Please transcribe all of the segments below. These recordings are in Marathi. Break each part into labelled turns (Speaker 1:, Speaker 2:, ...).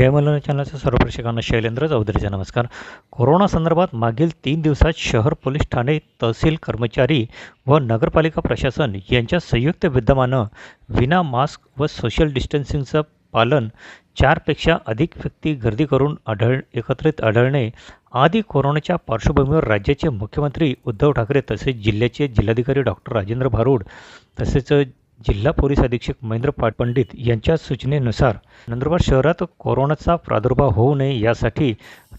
Speaker 1: जय चॅनलच्या सर्व प्रेक्षकांना शैलेंद्र चौधरीचा नमस्कार. कोरोना संदर्भात मागील तीन दिवसात शहर पोलीस ठाणे तहसील कर्मचारी व नगरपालिका प्रशासन यांच्या संयुक्त विद्यमानं विना मास्क व सोशल डिस्टन्सिंगचं पालन चारपेक्षा अधिक व्यक्ती गर्दी करून आढळ एकत्रित आढळणे आदी कोरोनाच्या पार्श्वभूमीवर राज्याचे मुख्यमंत्री उद्धव ठाकरे तसेच जिल्ह्याचे जिल्हाधिकारी डॉक्टर राजेंद्र भारूड तसेच जिल्हा पोलीस अधीक्षक महेंद्र पाट पंडित यांच्या सूचनेनुसार नंदुरबार शहरात कोरोनाचा प्रादुर्भाव होऊ नये यासाठी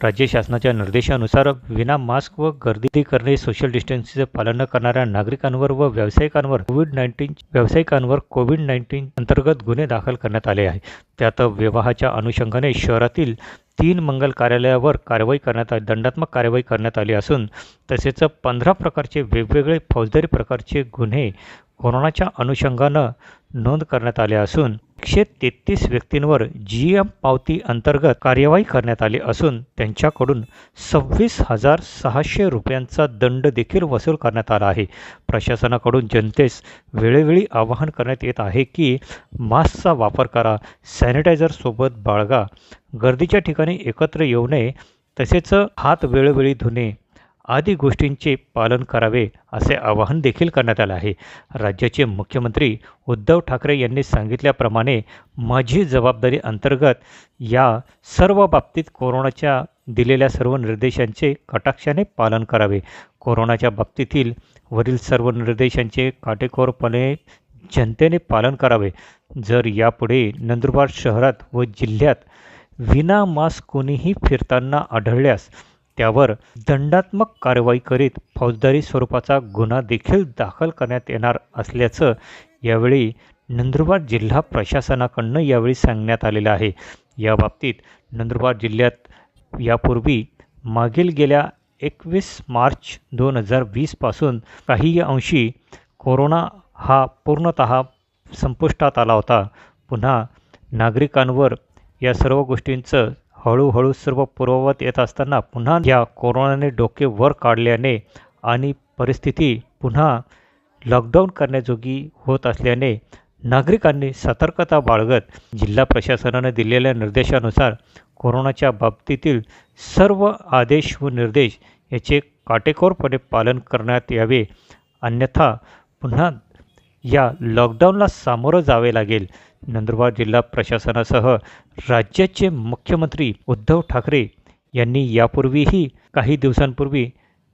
Speaker 1: राज्य शासनाच्या निर्देशानुसार विना मास्क व गर्दी करणे सोशल डिस्टन्सिंगचे पालन न करणाऱ्या नागरिकांवर व व्यावसायिकांवर कोविड नाईन्टीन व्यावसायिकांवर कोविड नाईन्टीन अंतर्गत गुन्हे दाखल करण्यात आले आहे त्यात विवाहाच्या अनुषंगाने शहरातील तीन मंगल कार्यालयावर कारवाई करण्यात आली दंडात्मक कारवाई करण्यात आली असून तसेच पंधरा प्रकारचे वेगवेगळे फौजदारी प्रकारचे गुन्हे कोरोनाच्या अनुषंगानं नोंद करण्यात आले असून एकशे तेहतीस व्यक्तींवर जी एम पावती अंतर्गत कार्यवाही करण्यात आली असून त्यांच्याकडून सव्वीस हजार सहाशे रुपयांचा दंड देखील वसूल करण्यात आला आहे. प्रशासनाकडून जनतेस वेळोवेळी आवाहन करण्यात येत आहे की मास्कचा वापर करा सॅनिटायझरसोबत बाळगा गर्दीच्या ठिकाणी एकत्र येऊ नये तसेच हात वेळोवेळी धुणे आदी गोष्टींचे पालन करावे असे आवाहन देखील करण्यात आलं आहे. राज्याचे मुख्यमंत्री उद्धव ठाकरे यांनी सांगितल्याप्रमाणे माझी जबाबदारी अंतर्गत या सर्व बाबतीत कोरोनाच्या दिलेल्या सर्व निर्देशांचे कटाक्षाने पालन करावे. कोरोनाच्या बाबतीतील वरील सर्व निर्देशांचे काटेकोरपणे जनतेने पालन करावे. जर यापुढे नंदुरबार शहरात व जिल्ह्यात विना मास्क कोणीही फिरताना आढळल्यास त्यावर दंडात्मक कारवाई करीत फौजदारी स्वरूपाचा गुन्हा देखील दाखल करण्यात येणार असल्याचं यावेळी नंदुरबार जिल्हा प्रशासनाकडनं यावेळी सांगण्यात आलेलं आहे. याबाबतीत नंदुरबार जिल्ह्यात यापूर्वी मागील गेल्या एकवीस मार्च दोन हजार वीसपासून काही अंशी कोरोना हा पूर्णतः संपुष्टात आला होता. पुन्हा नागरिकांवर या सर्व गोष्टींचं हळूहळू सर्व पूर्ववत येत असताना पुन्हा या कोरोनाने डोके वर काढल्याने आणि परिस्थिती पुन्हा लॉकडाऊन करण्याजोगी होत असल्याने नागरिकांनी सतर्कता बाळगत जिल्हा प्रशासनाने दिलेल्या निर्देशानुसार कोरोनाच्या बाबतीतील सर्व आदेश व निर्देश याचे काटेकोरपणे पालन करण्यात यावे. अन्यथा पुन्हा या लॉकडाऊनला सामोरं जावे लागेल. नंदुरबार जिल्हा प्रशासनासह राज्याचे मुख्यमंत्री उद्धव ठाकरे यांनी यापूर्वीही काही दिवसांपूर्वी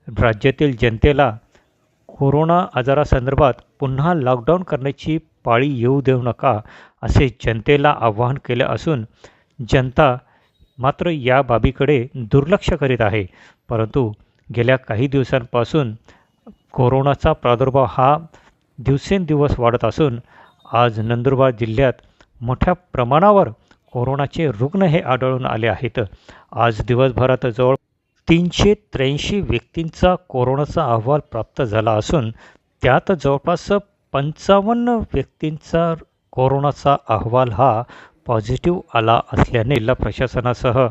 Speaker 1: राज्यातील जनतेला कोरोना आजारासंदर्भात पुन्हा लॉकडाऊन करण्याची पाळी येऊ देऊ नका असे जनतेला आवाहन केले असून जनता मात्र या बाबीकडे दुर्लक्ष करीत आहे. परंतु गेल्या काही दिवसांपासून कोरोनाचा प्रादुर्भाव हा दिवसेंदिवस वाढत असून आज नंदुरबार जिल्ह्यात मोठ्या प्रमाणावर कोरोनाचे रुग्ण हे आढळून आले आहेत. आज दिवसभरात जवळ तीनशे त्र्याऐंशी व्यक्तींचा कोरोनाचा अहवाल प्राप्त झाला असून त्यात जवळपास पंचावन्न व्यक्तींचा कोरोनाचा अहवाल हा पॉझिटिव्ह आला असल्याने जिल्हा प्रशासनासह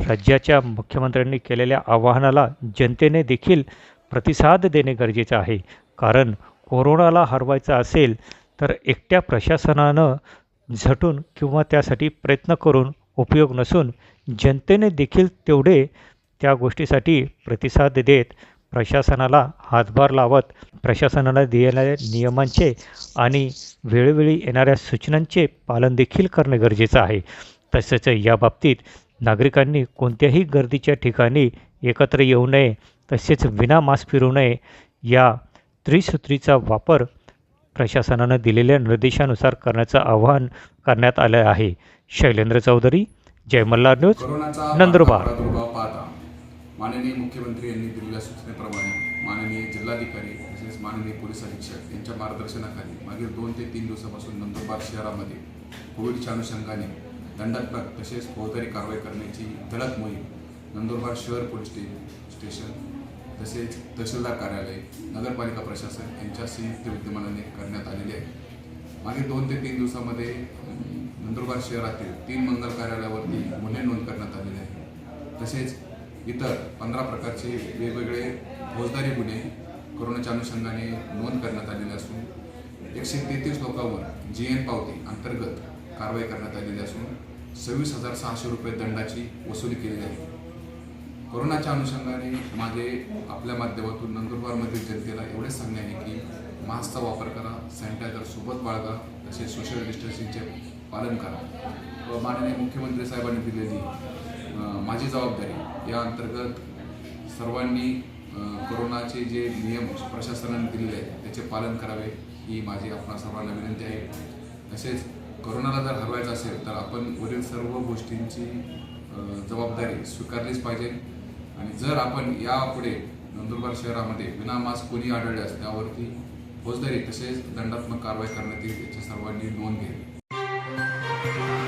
Speaker 1: राज्याच्या मुख्यमंत्र्यांनी केलेल्या आवाहनाला जनतेने देखील प्रतिसाद देणे गरजेचे आहे. कारण कोरोनाला हरवायचा असेल तर एकट्या प्रशासनानं झटून किंवा त्यासाठी प्रयत्न करून उपयोग नसून जनतेने देखील तेवढे त्या गोष्टीसाठी प्रतिसाद देत प्रशासनाला हातभार लावत प्रशासनाला दिलेल्या नियमांचे आणि वेळोवेळी येणाऱ्या सूचनांचे पालन देखील करणे गरजेचं आहे. तसेच या बाबतीत नागरिकांनी कोणत्याही गर्दीच्या ठिकाणी एकत्र येऊ नये तसेच विना मास्क फिरू नये या त्रिसूत्रीचा वापर प्रशासनानं दिलेल्या निर्देशानुसार करण्याचं आवाहन करण्यात आलं आहे शैलेंद्र चौधरी जय मल्हार न्यूज नंदुरबार.
Speaker 2: माननीय मुख्यमंत्री यांनी दिलेल्या सूचनेप्रमाणे माननीय जिल्हाधिकारी तसेच माननीय पोलीस अधीक्षक यांच्या मार्गदर्शनाखाली मागील दोन ते तीन दिवसापासून नंदुरबार शहरामध्ये कोविडच्या अनुषंगाने दंडात्मक तसेच फौजदारी कारवाई करण्याची धडक मोहीम नंदुरबार शहर पोलीस स्टे- स्टेशन तसेच तहसीलदार कार्यालय नगरपालिका प्रशासन यांच्या संयुक्त विद्यमानाने करण्यात आलेली आहे मागील दोन ते तीन दिवसामध्ये नंदुरबार शहरातील तीन मंगल कार्यालयावरती गुन्हे नोंद करण्यात आलेले आहे तसेच इतर पंधरा प्रकारचे वेगवेगळे फौजदारी गुन्हे कोरोनाच्या अनुषंगाने नोंद करण्यात आलेले असून एकशे तेहतीस लोकांवर जी एन पावती अंतर्गत कारवाई करण्यात आलेली असून सव्वीस हजार सहाशे रुपये दंडाची वसुली केली आहे. कोरोनाच्या अनुषंगाने माझे आपल्या माध्यमातून नंदुरबारमधील जनतेला एवढेच सांगणे आहे की मास्कचा वापर करा सॅनिटायझर सोबत बाळगा तसेच सोशल डिस्टन्सिंगचे पालन करा. व माननीय मुख्यमंत्री साहेबांनी दिलेली माझी जबाबदारी या अंतर्गत सर्वांनी कोरोनाचे जे नियम प्रशासनाने दिलेले आहेत त्याचे पालन करावे ही माझी आपणा सर्वांना विनंती आहे. तसेच कोरोनाला जर हरवायचं असेल तर आपण वरील सर्व गोष्टींची जबाबदारी स्वीकारलीच पाहिजे. आणि जर आपण यापुढे नंदुरबार शहरामध्ये विनामास्क कोणी आढळल्यास त्यावरती फौजदारी तसेच दंडात्मक कारवाई करण्यात येईल याची सर्वांनी नोंद घ्यावी.